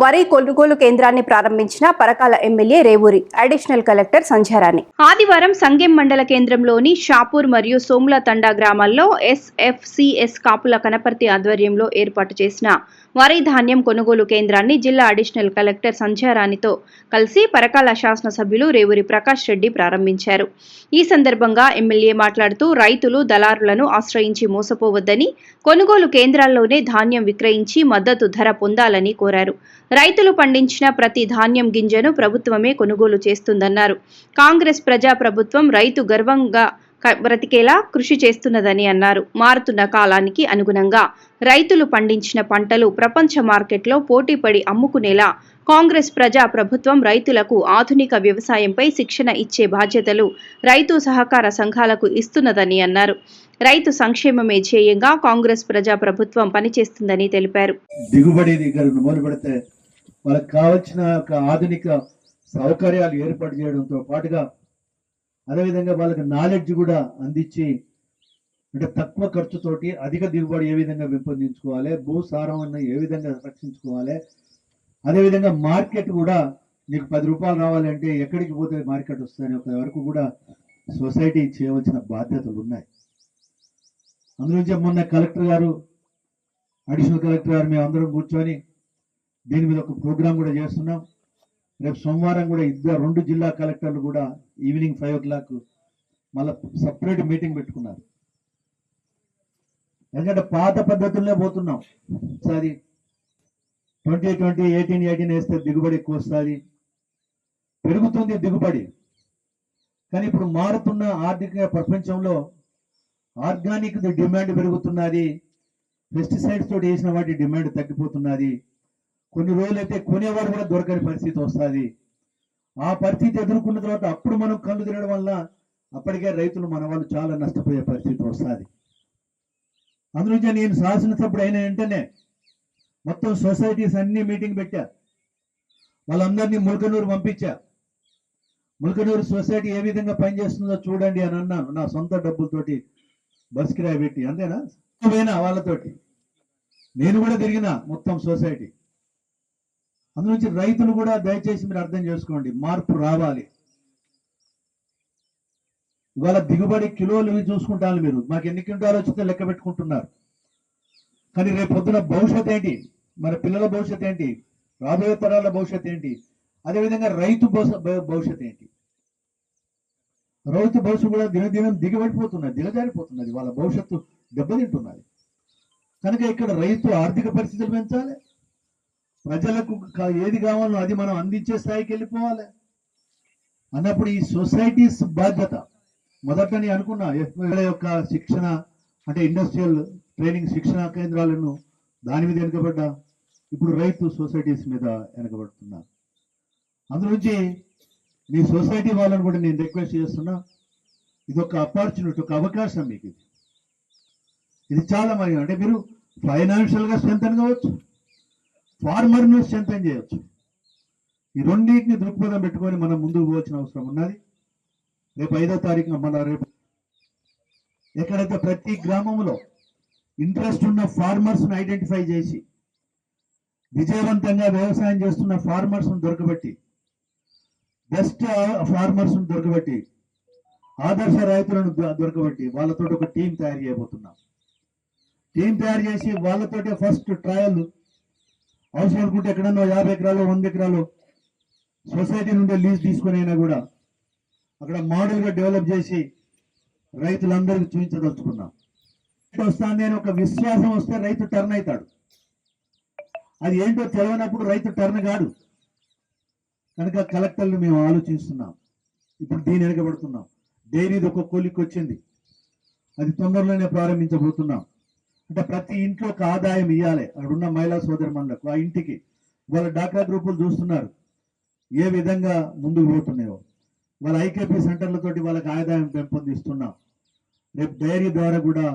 వరి కొనుగోలు కేంద్రాన్ని ప్రారంభించిన Parakala MLA Revuri additional collector Sandhyarani. ఆదివారం సంగెం మండల కేంద్రంలోని షాపూర్ మరియు సోముల తండా గ్రామాల్లో ఎస్ఎఫ్సిఎస్ కాపుల కనపర్తి ఆధ్వర్యంలో ఏర్పాటు చేసిన వరి ధాన్యం కొనుగోలు కేంద్రాన్ని జిల్లా అడిషనల్ కలెక్టర్ సంధ్యారాణితో కలిసి పరకాల శాసనసభ్యులు రేవూరి ప్రకాష్ రెడ్డి ప్రారంభించారు. ఈ సందర్భంగా ఎమ్మెల్యే మాట్లాడుతూ రైతులు దళారులను ఆశ్రయించి మోసపోవద్దని కొనుగోలు కేంద్రాల్లోనే ధాన్యం విక్రయించి మద్దతు ధర పొందాలని కోరారు. రైతులు పండించిన ప్రతి ధాన్యం గింజను ప్రభుత్వమే కొనుగోలు చేస్తుందన్నారు. కాంగ్రెస్ ప్రజా ప్రభుత్వం రైతు గర్వంగా బ్రతికేలా కృషి చేస్తున్నదని అన్నారు. మారుతున్న కాలానికి అనుగుణంగా రైతులు పండించిన పంటలు ప్రపంచ మార్కెట్లో పోటీపడి అమ్ముకునేలా కాంగ్రెస్ ప్రజా ప్రభుత్వం రైతులకు ఆధునిక వ్యవసాయంపై శిక్షణ ఇచ్చే బాధ్యతలు రైతు సహకార సంఘాలకు ఇస్తున్నదని అన్నారు. రైతు సంక్షేమమే ధ్యేయంగా కాంగ్రెస్ ప్రజా ప్రభుత్వం పనిచేస్తుందని తెలిపారు. దిగుబడి దగ్గర మొదలు పెడితే వాళ్ళకి కావలసిన ఒక ఆధునిక సౌకర్యాలు ఏర్పాటు చేయడంతో పాటుగా అదేవిధంగా వాళ్ళకి నాలెడ్జ్ కూడా అందించి అంటే తక్కువ ఖర్చుతోటి అధిక దిగుబడి ఏ విధంగా పెంపొందించుకోవాలి భూసారాన్ని ఏ విధంగా రక్షించుకోవాలి అదేవిధంగా మార్కెట్ కూడా నీకు పది రూపాయలు రావాలంటే ఎక్కడికి పోతే మార్కెట్ వస్తుందని ఒక వరకు కూడా సొసైటీ చేయవలసిన బాధ్యతలు ఉన్నాయి. అందులోంచి మొన్న కలెక్టర్ గారు అడిషనల్ కలెక్టర్ గారు మేము అందరం కూర్చొని దీని మీద ఒక ప్రోగ్రాం కూడా చేస్తున్నాం. రేపు సోమవారం కూడా ఇద్దరు రెండు జిల్లా కలెక్టర్లు కూడా ఈవినింగ్ ఫైవ్ ఓ క్లాక్ మళ్ళీ సపరేట్ మీటింగ్ పెట్టుకున్నారు. ఎందుకంటే పాత పద్ధతుల్లో పోతున్నాం. ఒకసారి ట్వంటీ ట్వంటీ ఎయిటీన్ ఎయిటీన్ వేస్తే దిగుబడి ఎక్కువ వస్తుంది. పెరుగుతుంది దిగుబడి. కానీ ఇప్పుడు మారుతున్న ఆర్థిక ప్రపంచంలో ఆర్గానిక్ డిమాండ్ పెరుగుతున్నది. పెస్టిసైడ్స్ తోటి వేసిన వాటి డిమాండ్ తగ్గిపోతున్నది. కొన్ని రోజులైతే కొనేవారు కూడా దొరకని పరిస్థితి వస్తుంది. ఆ పరిస్థితి ఎదుర్కొన్న తర్వాత అప్పుడు మనం కళ్ళు తినడం వల్ల అప్పటికే రైతులు మన వాళ్ళు చాలా నష్టపోయే పరిస్థితి వస్తుంది. అందులో నేను శాసనసభ్యుడు అయిన వెంటనే మొత్తం సొసైటీస్ అన్ని మీటింగ్ పెట్టా. వాళ్ళందరినీ ములకనూరు పంపించా. ములకనూరు సొసైటీ ఏ విధంగా పనిచేస్తుందో చూడండి అని అన్నాను. నా సొంత డబ్బులతోటి బస్ కిరాయి పెట్టి అంతేనా? వాళ్ళతోటి. నేను కూడా తిరిగిన మొత్తం సొసైటీ. అందులోంచి రైతులు కూడా దయచేసి మీరు అర్థం చేసుకోండి. మార్పు రావాలి. ఇవాళ దిగుబడి కిలోలు ఇవి చూసుకుంటాను మీరు. మాకు ఎన్ని క్వింటాలు వచ్చిందో లెక్క పెట్టుకుంటున్నారు. కానీ రేపు పొద్దున భవిష్యత్ ఏంటి? మన పిల్లల భవిష్యత్ ఏంటి? రాబోయే తరాల భవిష్యత్ ఏంటి? అదేవిధంగా రైతు భ- భవిష్యత్ ఏంటి? రైతు భవిష్యత్తు కూడా దినదినం దిగబడిపోతున్నది దిగజారిపోతున్నది. వాళ్ళ భవిష్యత్తు దెబ్బతింటున్నది. కనుక ఇక్కడ రైతు ఆర్థిక పరిస్థితులు పెంచాలి. ప్రజలకు ఏది కావాలో అది మనం అందించే స్థాయికి వెళ్ళిపోవాలి. అన్నప్పుడు ఈ సొసైటీస్ బాధ్యత. మొదట నేను అనుకున్నా ఎఫ్ఐల యొక్క శిక్షణ అంటే ఇండస్ట్రియల్ ట్రైనింగ్ శిక్షణ కేంద్రాలను దాని మీద వెనుకబడ్డా ఇప్పుడు రైతు సొసైటీస్ మీద వెనుకబడుతున్నా. అందులోంచి మీ సొసైటీ వాళ్ళని కూడా నేను రిక్వెస్ట్ చేస్తున్నా ఇది ఒక ఆపర్చునిటీ ఒక అవకాశం మీకు ఇది. ఇది చాలా మరి అంటే మీరు ఫైనాన్షియల్గా స్ట్రెంగ్ కావచ్చు ఫార్మర్ను స్ట్రెంగ్ చేయొచ్చు? ఈ రెండింటిని దృక్పథం పెట్టుకొని మనం ముందుకు పోవాల్సిన అవసరం ఉన్నది. రేపు ఐదో తారీఖున మన రేపు ఎక్కడైతే ప్రతి గ్రామంలో ఇంట్రెస్ట్ ఉన్న ఫార్మర్స్ను ఐడెంటిఫై చేసి విజయవంతంగా వ్యవసాయం చేస్తున్న ఫార్మర్స్ను దొరకబెట్టి బెస్ట్ ఫార్మర్స్ను దొరకబెట్టి ఆదర్శ రైతులను దొరకబెట్టి వాళ్ళతో ఒక టీం తయారు చేయబోతున్నాం. టీం తయారు చేసి వాళ్ళతోటే ఫస్ట్ ట్రయల్ అవసరం అనుకుంటే ఎక్కడన్నా యాభై ఎకరాలు వంద ఎకరాలు సొసైటీ నుండి లీజ్ తీసుకుని అయినా కూడా అక్కడ మోడల్గా డెవలప్ చేసి రైతులందరికీ చూపించదలుచుకున్నాం. వస్తాను నేను ఒక విశ్వాసం వస్తే రైతు టర్న్ అవుతాడు. అది ఏంటో తెలియనప్పుడు రైతు టర్న్ కాడు. కనుక కలెక్టర్లు మేము ఆలోచిస్తున్నాం. ఇప్పుడు దీని వెనకబడుతున్నాం డైరీది ఒక కూలికి వచ్చింది. అది తొందరలోనే ప్రారంభించబోతున్నాం. అంటే ప్రతి ఇంట్లో ఒక ఆదాయం ఇవ్వాలి అక్కడున్న మహిళా సోదరుమణులకు ఆ ఇంటికి. వాళ్ళ డాక్రా గ్రూపులు చూస్తున్నారు. ఏ విధంగా ముందుకు పోతున్నాయో. వాళ్ళ ఐకేపీ సెంటర్లతోటి వాళ్ళకి ఆదాయం పెంపొందిస్తున్నాం. రేపు డైరీ ద్వారా కూడా